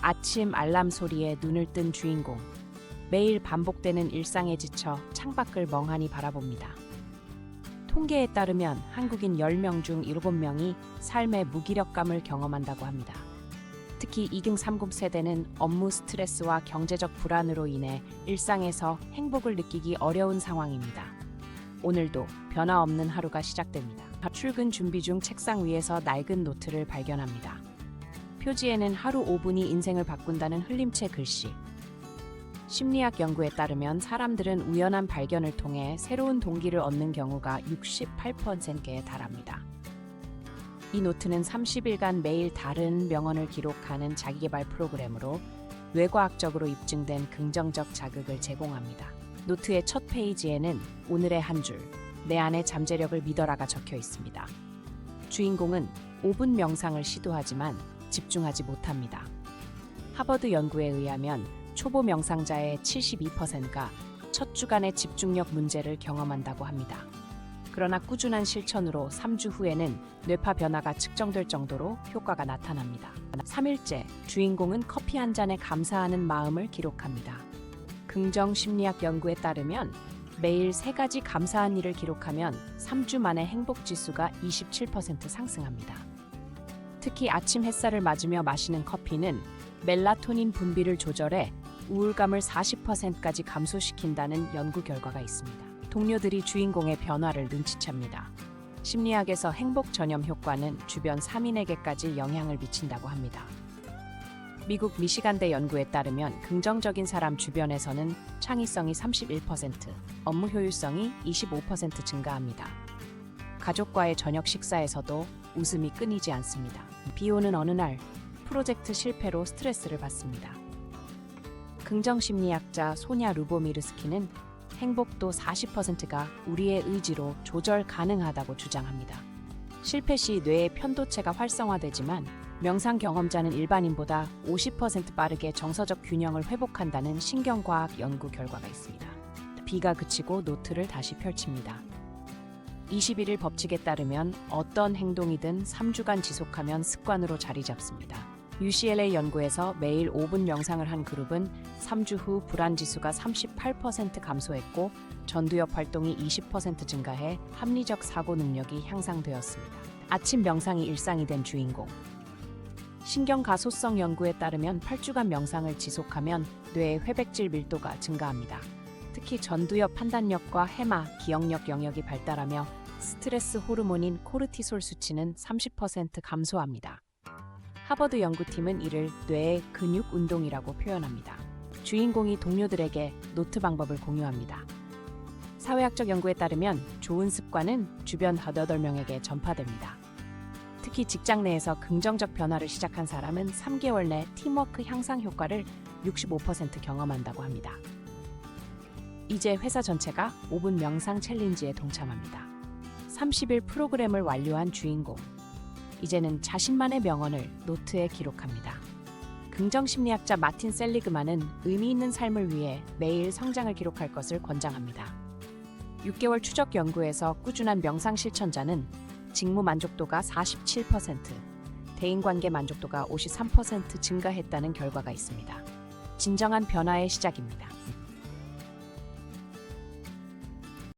아침 알람 소리에 눈을 뜬 주인공. 매일 반복되는 일상에 지쳐 창밖을 멍하니 바라봅니다. 통계에 따르면 한국인 10명 중 7명이 삶의 무기력감을 경험한다고 합니다. 특히 2030 세대는 업무 스트레스와 경제적 불안으로 인해 일상에서 행복을 느끼기 어려운 상황입니다. 오늘도 변화 없는 하루가 시작됩니다. 출근 준비 중 책상 위에서 낡은 노트를 발견합니다. 표지에는 하루 5분이 인생을 바꾼다는 흘림체 글씨. 심리학 연구에 따르면 사람들은 우연한 발견을 통해 새로운 동기를 얻는 경우가 68%에 달합니다. 이 노트는 30일간 매일 다른 명언을 기록하는 자기개발 프로그램으로 뇌과학적으로 입증된 긍정적 자극을 제공합니다. 노트의 첫 페이지에는 오늘의 한 줄, 내 안의 잠재력을 믿어라가 적혀 있습니다. 주인공은 5분 명상을 시도하지만 집중하지 못합니다. 하버드 연구에 의하면 초보 명상자의 72%가 첫 주간의 집중력 문제를 경험한다고 합니다. 그러나 꾸준한 실천으로 3주 후에는 뇌파 변화가 측정될 정도로 효과가 나타납니다. 3일째, 주인공은 커피 한 잔에 감사하는 마음을 기록합니다. 긍정 심리학 연구에 따르면 매일 세 가지 감사한 일을 기록하면 3주 만에 행복 지수가 27% 상승합니다. 특히 아침 햇살을 맞으며 마시는 커피는 멜라토닌 분비를 조절해 우울감을 40%까지 감소시킨다는 연구 결과가 있습니다. 동료들이 주인공의 변화를 눈치챕니다. 심리학에서 행복 전염 효과는 주변 3인에게까지 영향을 미친다고 합니다. 미국 미시간대 연구에 따르면 긍정적인 사람 주변에서는 창의성이 31%, 업무 효율성이 25% 증가합니다. 가족과의 저녁 식사에서도 웃음이 끊이지 않습니다. 비 오는 어느 날 프로젝트 실패로 스트레스를 받습니다. 긍정 심리학자 소냐 루보미르스키는 행복도 40%가 우리의 의지로 조절 가능하다고 주장합니다. 실패 시 뇌의 편도체가 활성화되지만 명상 경험자는 일반인보다 50% 빠르게 정서적 균형을 회복한다는 신경과학 연구 결과가 있습니다. 비가 그치고 노트를 다시 펼칩니다. 21일 법칙에 따르면 어떤 행동이든 3주간 지속하면 습관으로 자리 잡습니다. UCLA 연구에서 매일 5분 명상을 한 그룹은 3주 후 불안 지수가 38% 감소했고 전두엽 활동이 20% 증가해 합리적 사고 능력이 향상되었습니다. 아침 명상이 일상이 된 주인공. 신경 가소성 연구에 따르면 8주간 명상을 지속하면 뇌의 회백질 밀도가 증가합니다. 특히 전두엽 판단력과 해마, 기억력 영역이 발달하며 스트레스 호르몬인 코르티솔 수치는 30% 감소합니다. 하버드 연구팀은 이를 뇌의 근육 운동이라고 표현합니다. 주인공이 동료들에게 노트 방법을 공유합니다. 사회학적 연구에 따르면 좋은 습관은 주변 8명에게 전파됩니다. 특히 직장 내에서 긍정적 변화를 시작한 사람은 3개월 내 팀워크 향상 효과를 65% 경험한다고 합니다. 이제 회사 전체가 5분 명상 챌린지에 동참합니다. 30일 프로그램을 완료한 주인공. 이제는 자신만의 명언을 노트에 기록합니다. 긍정 심리학자 마틴 셀리그만은 의미 있는 삶을 위해 매일 성장을 기록할 것을 권장합니다. 6개월 추적 연구에서 꾸준한 명상 실천자는 직무 만족도가 47%, 대인관계 만족도가 53% 증가했다는 결과가 있습니다. 진정한 변화의 시작입니다.